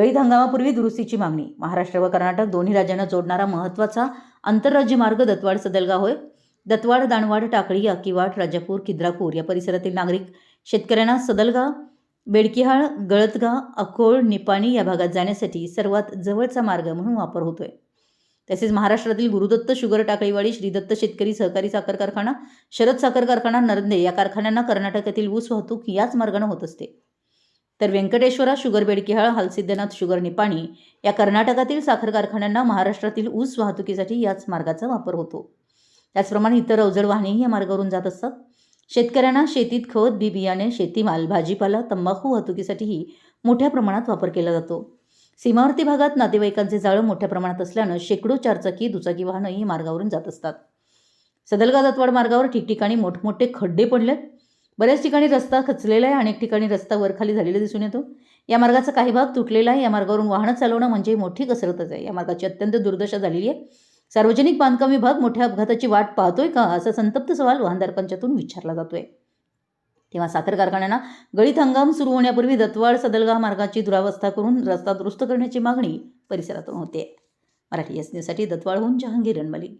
गळीत हंगामापूर्वी दुरुस्तीची मागणी. महाराष्ट्र व कर्नाटक दोन्ही राज्यांना जोडणारा महत्त्वाचा आंतरराज्य मार्ग दत्वाड सदलगाव होय. दत्वाड दाणवाड टाकळी अकिवाड राजापूर खिद्रापूर या परिसरातील नागरिक शेतकऱ्यांना सदलगा बेडकिहाळ गळतगा अकोळ निपाणी या भागात जाण्यासाठी सर्वात जवळचा मार्ग म्हणून वापर होतोय. तसेच महाराष्ट्रातील गुरुदत्त शुगर टाकळीवाडी श्रीदत्त शेतकरी सहकारी साखर कारखाना शरद साखर कारखाना नरंदे या कारखान्यांना कर्नाटकातील ऊस वाहतूक याच मार्गाने होत असते. तर व्यंकटेश्वरा शुगर बेडकिहाळ हालसिद्धनाथ शुगर निपाणी या कर्नाटकातील साखर कारखान्यांना महाराष्ट्रातील ऊस वाहतुकीसाठी याच मार्गाचा वापर होतो. त्याचप्रमाणे इतर अवजड वाहनेही या मार्गावरून जात असतात शेतकऱ्यांना शेतीत खत बी बियाणे शेतीमाल भाजीपाला तंबाखू वाहतुकीसाठीही मोठ्या प्रमाणात वापर केला जातो. सीमावर्ती भागात नातेवाईकांचे जाळं मोठ्या प्रमाणात असल्यानं शेकडो चारचाकी दुचाकी वाहनंही मार्गावरून जात असतात. सदलगा जातवाड मार्गावर ठिकठिकाणी मोठमोठे खड्डे पडलेत. बऱ्याच ठिकाणी रस्ता खचलेला आहे अनेक ठिकाणी रस्ता वरखाली झालेला दिसून येतो. या मार्गाचा काही भाग तुटलेला आहे. या मार्गावरून वाहनं चालवणं म्हणजे मोठी कसरतच आहे. या मार्गाची अत्यंत दुर्दशा झालेली आहे. सार्वजनिक बांधकाम विभाग मोठ्या अपघाताची वाट पाहतोय का असा संतप्त सवाल वाहनधारकांच्यातून विचारला जातोय. तेव्हा साखर कारखान्यांना गळीत हंगाम सुरू होण्यापूर्वी दत्वाड सदलगा मार्गाची दुरावस्था करून रस्ता दुरुस्त करण्याची मागणी परिसरातून होते. मराठी एस न्यूजसाठी दत्वाडहून जहांगीर रणमली.